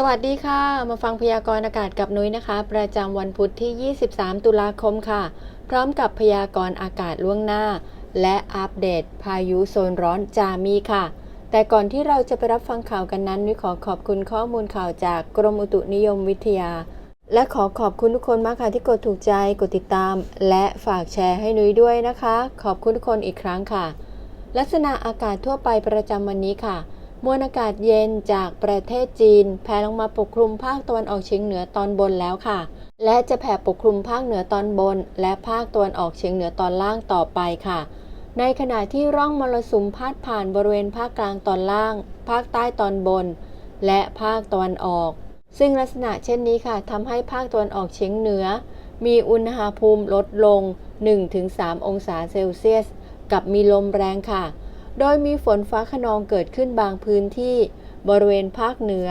สวัสดีค่ะ มาฟังพยากรณ์อากาศกับนุ้ยนะคะ ประจำวันพุธที่ 23 ตุลาคมค่ะ พร้อมกับพยากรณ์อากาศล่วงหน้า และอัปเดตพายุโซนร้อนจามีค่ะ แต่ก่อนที่เราจะไปรับฟังข่าวกันนั้นนุ้ยขอขอบคุณข้อมูลข่าวจากกรมอุตุนิยมวิทยา และขอขอบคุณทุกคนมากค่ะที่กดถูกใจกดติดตาม และฝากแชร์ให้นุ้ยด้วยนะคะ ขอบคุณทุกคนอีกครั้งค่ะ ลักษณะอากาศทั่วไปประจำวันนี้ค่ะ มวลอากาศเย็นจากประเทศจีน แผ่ลงมาปกคลุมภาคตะวันออกเฉียงเหนือตอนบนแล้วค่ะ และจะแผ่ปกคลุมภาคเหนือตอนบน และภาคตะวันออกเฉียงเหนือตอนล่างต่อไปค่ะ ในขณะที่ร่องมรสุมพาดผ่านบริเวณภาคกลางตอนล่าง ภาคใต้ตอนบน และภาคตะวันออก ซึ่งลักษณะเช่นนี้ค่ะทำให้ภาคตะวันออกเฉียงเหนือ มีอุณหภูมิลดลง 1-3 องศาเซลเซียส กับมีลมแรงค่ะ โดยมีฝนฟ้าขนองเกิดขึ้นบางพื้นที่ บริเวณภาคเหนือ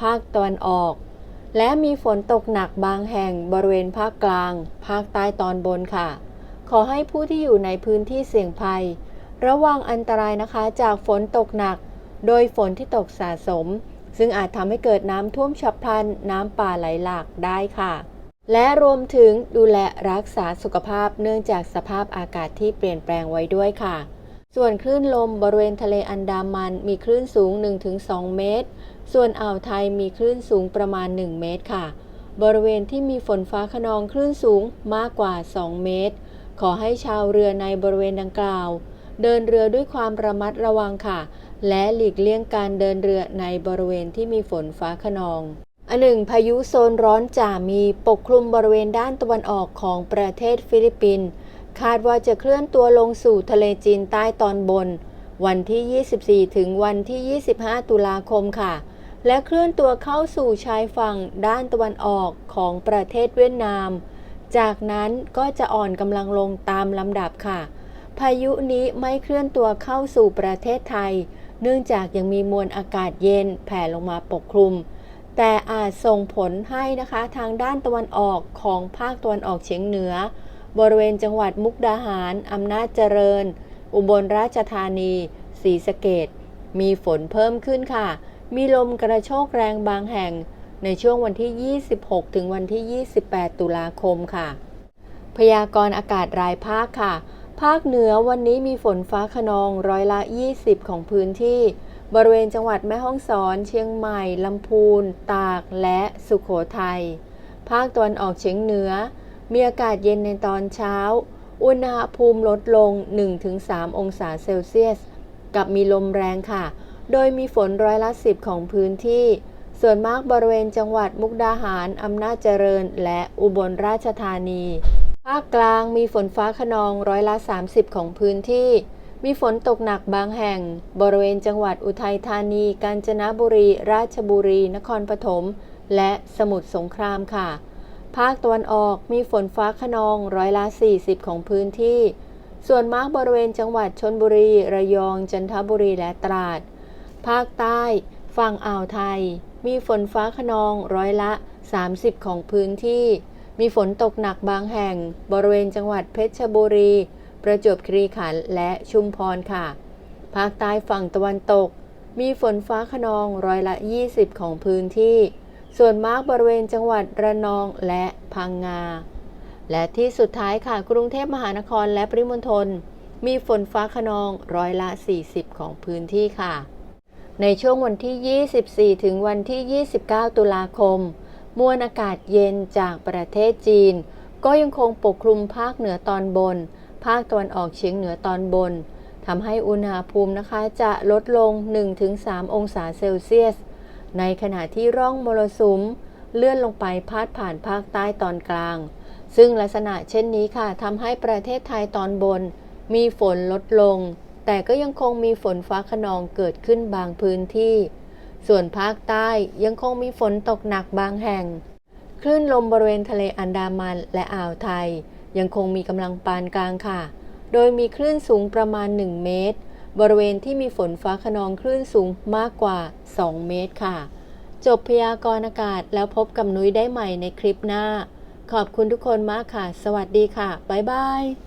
ภาคตะวันออก และมีฝนตกหนักบางแห่งบริเวณภาคกลาง ภาคใต้ตอนบนค่ะ ขอให้ผู้ที่อยู่ในพื้นที่เสี่ยงภัย ระวังอันตรายนะคะจากฝนตกหนัก โดยฝนที่ตกสะสม ซึ่งอาจทำให้เกิดน้ำท่วมฉับพลัน น้ำป่าไหลหลากได้ค่ะและรวมถึงดูแลรักษาสุขภาพเนื่องจากสภาพอากาศที่เปลี่ยนแปลงไว้ด้วยค่ะ ส่วนคลื่นลมบริเวณทะเลอันดามันมีคลื่นสูง 1-2 เมตร ส่วนอ่าวไทยมีคลื่นสูงประมาณ 1 เมตรค่ะ บริเวณที่มีฝนฟ้าขนองคลื่นสูงมากกว่า 2 เมตร ขอให้ชาวเรือในบริเวณดังกล่าว เดินเรือด้วยความระมัดระวังค่ะ และหลีกเลี่ยงการเดินเรือในบริเวณที่มีฝนฟ้าขนองอันหนึ่งพายุโซนร้อนจ่ามีปกคลุมบริเวณด้านตะวันออกของประเทศฟิลิปปินส์ คาดว่าจะเคลื่อนตัวลงสู่ทะเลจีนใต้ตอนบน วันที่ 24 ถึงวันที่ 25 ตุลาคมค่ะ และเคลื่อนตัวเข้าสู่ชายฝั่งด้านตะวันออกของประเทศเวียดนาม จากนั้นก็จะอ่อนกำลังลงตามลำดับค่ะ พายุนี้ไม่เคลื่อนตัวเข้าสู่ประเทศไทย เนื่องจากยังมีมวลอากาศเย็นแผ่ลงมาปกคลุม แต่อาจส่งผลให้นะคะทางด้านตะวันออกของภาคตะวันออกเฉียงเหนือ บริเวณจังหวัดมุกดาหาร อำนาจเจริญ อุบลราชธานีศรีสะเกดมีฝนเพิ่มขึ้นค่ะ มีลมกระโชกแรงบางแห่ง ในช่วงวันที่ 26 ถึงวันที่ 28 ตุลาคมค่ะ พยากรณ์อากาศรายภาคค่ะ ภาคเหนือวันนี้มีฝนฟ้าขนองร้อยละ 20 ของพื้นที่ บริเวณจังหวัดแม่ฮ่องสอน เชียงใหม่ ลำพูน ตาก และสุขโขทัย ภาคตะวันออกเฉียงเหนือ มีอากาศเย็นในตอนเช้า อุณหภูมิลดลง 1-3 องศาเซลเซียส กับมีลมแรงค่ะ โดยมีฝนร้อยละ10ของพื้นที่ ส่วนมากบริเวณจังหวัดมุกดาหาร อำนาจเจริญ และอุบลราชธานี ภาคกลางมีฝนฟ้าขนองร้อยละ 30 ของพื้นที่ มีฝนตกหนักบางแห่ง บริเวณจังหวัดอุทัยธานี กาญจนบุรี ราชบุรี นครปฐม และสมุทรสงครามค่ะ ภาคตะวันออกมีฝนฟ้าขนองร้อยละ 40 ของพื้นที่ ส่วนมากบริเวณจังหวัดชนบุรี ระยอง จันทบุรีและตราด ภาคใต้ ฝั่งอ่าวไทย มีฝนฟ้าขนองร้อยละ 30 ของพื้นที่ มีฝนตกหนักบางแห่ง บริเวณจังหวัดเพชรบุรี ประจวบคีรีขันธ์และชุมพรค่ะ ภาคใต้ฝั่งตะวันตก มีฝนฟ้าขนองร้อยละ 20 ของพื้นที่ ส่วนมากบริเวณจังหวัดระนองและพังงา และที่สุดท้ายค่ะกรุงเทพมหานครและปริมณฑลมีฝนฟ้าขนองร้อยละ 40 ของพื้นที่ค่ะ ในช่วงวันที่ 24 ถึงวันที่ 29 ตุลาคม มวลอากาศเย็นจากประเทศจีน ก็ยังคงปกคลุมภาคเหนือตอนบน ภาคตะวันออกเฉียงเหนือตอนบนทำให้อุณหภูมินะคะจะลดลง 1-3 องศาเซลเซียส ในขณะที่ร่องมรสุมเลื่อนลงไปพาดผ่านภาคใต้ตอนกลาง ซึ่งลักษณะเช่นนี้ค่ะทำให้ประเทศไทยตอนบน มีฝนลดลง แต่ก็ยังคงมีฝนฟ้าขนองเกิดขึ้นบางพื้นที่ ส่วนภาคใต้ยังคงมีฝนตกหนักบางแห่ง คลื่นลมบริเวณทะเลอันดามันและอ่าวไทย ยังคงมีกำลังปานกลางค่ะ โดยมีคลื่นสูงประมาณ 1 เมตร บริเวณที่มีฝนฟ้าขนองคลื่นสูงมากกว่า 2 เมตรค่ะ จบพยากรณ์อากาศแล้วพบกับนุ้ยได้ใหม่ในคลิปหน้า ขอบคุณทุกคนมากค่ะ สวัสดีค่ะ บ๊ายบาย